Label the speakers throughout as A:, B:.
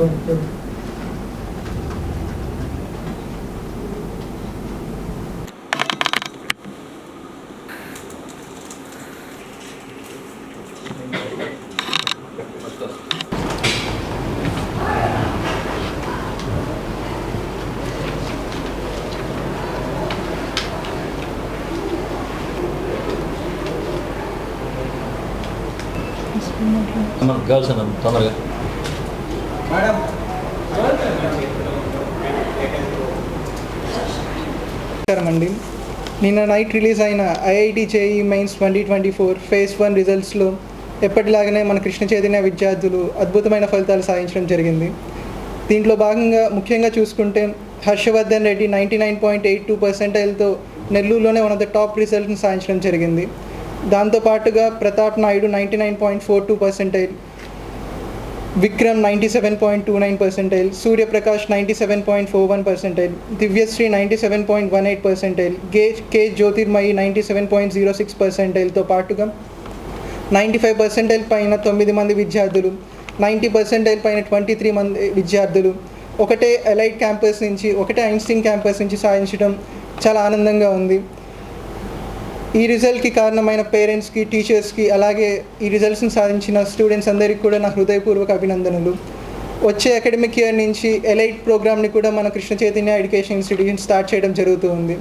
A: మన గర్ల్స్ అన్న మేడం.
B: నమస్కారం అండి నిన్న నైట్ రిలీజ్ అయిన IIT JEE mains twenty twenty four phase one రిజల్ట్స్లో ఎప్పటిలాగానే మన కృష్ణ చైతన్య విద్యార్థులు అద్భుతమైన ఫలితాలు సాధించడం జరిగింది. దీంట్లో భాగంగా ముఖ్యంగా చూసుకుంటే Harshavardhan Reddy ninety nine point eight two పర్సెంటైల్తో నెల్లూరులోనే వన్ ఆఫ్ ద టాప్ రిజల్ట్ని సాధించడం జరిగింది. దాంతోపాటుగా Pratap Naidu ninety nine point four two percentile Vikram ninety seven point two nine percentile Suryaprakash ninety seven point four one percentile Divyasri ninety seven point one eight percentile G K Jyothirmayi ninety seven point zero six పర్సెంటైల్తో పాటుగా ninety five percentile పైన తొమ్మిది మంది విద్యార్థులు ninety percentile పైన twenty three మంది విద్యార్థులు ఒకటే elite campus నుంచి ఒకటే ఐన్స్టీన్ క్యాంపస్ నుంచి సాధించడం చాలా ఆనందంగా ఉంది. ఈ రిజల్ట్కి కారణమైన పేరెంట్స్కి టీచర్స్కి అలాగే ఈ రిజల్ట్స్ని సాధించిన స్టూడెంట్స్ అందరికీ కూడా నా హృదయపూర్వక అభినందనలు. వచ్చే అకాడమిక్ ఇయర్ నుంచి ఎలైట్ ప్రోగ్రామ్ని కూడా మన Krishna Chaitanya education institution start చేయడం జరుగుతూ ఉంది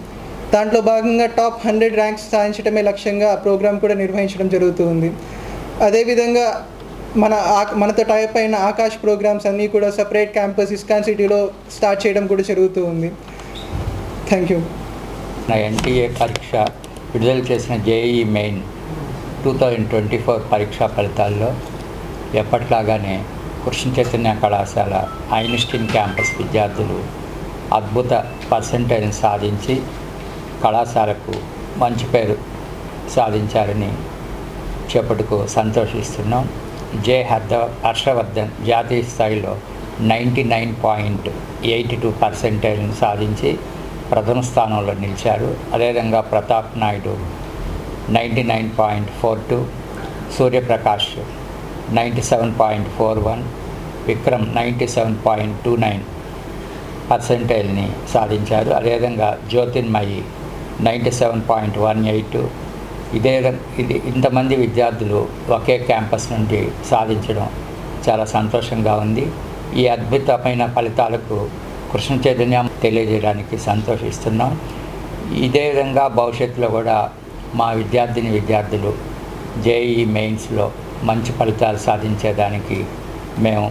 B: దాంట్లో భాగంగా టాప్ హండ్రెడ్ ర్యాంక్స్ సాధించడమే లక్ష్యంగా ఆ ప్రోగ్రామ్ కూడా నిర్వహించడం జరుగుతూ ఉంది అదేవిధంగా మన ఆ- మనతో టైప్ అయిన ఆకాష్ ప్రోగ్రామ్స్ అన్నీ కూడా సపరేట్ క్యాంపస్ ఇస్కాన్ సిటీలో స్టార్ట్ చేయడం కూడా జరుగుతూ ఉంది థ్యాంక్ యూ
C: నా ఎన్టీఏ పరీక్ష విడుదల చేసిన JEE main two thousand twenty four పరీక్షా ఫలితాల్లో ఎప్పట్లాగానే కృష్ణ చైతన్య కళాశాల ఐన్స్టీన్ క్యాంపస్ విద్యార్థులు అద్భుత పర్సంటేజ్ని సాధించి కళాశాలకు మంచి పేరు సాధించారని చెప్పుటకు సంతోషిస్తున్నాం. జే హర్ద హర్షవర్ధన్ జాతీయ స్థాయిలో ninety nine point eighty two పర్సెంటేజ్ని సాధించి ప్రథమ స్థానంలో నిలిచారు అదేవిధంగా Pratap Naidu ninety nine point four two Suryaprakash ninety seven point four one Vikram ninety seven point two nine పర్సెంటేజ్ని సాధించారు. అదేవిధంగా Jyothirmayi ninety seven point one eight ఇదే ఇది ఇంతమంది విద్యార్థులు ఒకే క్యాంపస్ నుండి సాధించడం చాలా సంతోషంగా ఉంది. ఈ అద్భుతమైన ఫలితాలకు కృష్ణ చైతన్యం తెలియజేయడానికి సంతోషిస్తున్నాం. ఇదే విధంగా భవిష్యత్తులో కూడా మా విద్యార్థిని విద్యార్థులు జేఈ మెయిన్స్లో మంచి ఫలితాలు సాధించేదానికి మేము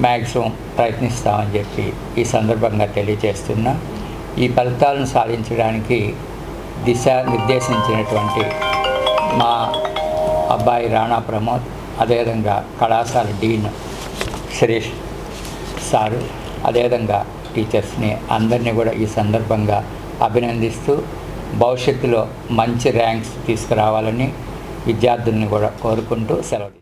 C: మ్యాక్సిమం ప్రయత్నిస్తామని చెప్పి ఈ సందర్భంగా తెలియజేస్తున్నా. ఈ ఫలితాలను సాధించడానికి దిశ నిర్దేశించినటువంటి మా అబ్బాయి రాణా ప్రమోద్ అదేవిధంగా కళాశాల డీన్ సురేష్ సారు అదేవిధంగా టీచర్స్ని అందరినీ కూడా ఈ సందర్భంగా అభినందిస్తూ భవిష్యత్తులో మంచి ర్యాంక్స్ తీసుకురావాలని విద్యార్థుల్ని కూడా కోరుకుంటూ సెలవు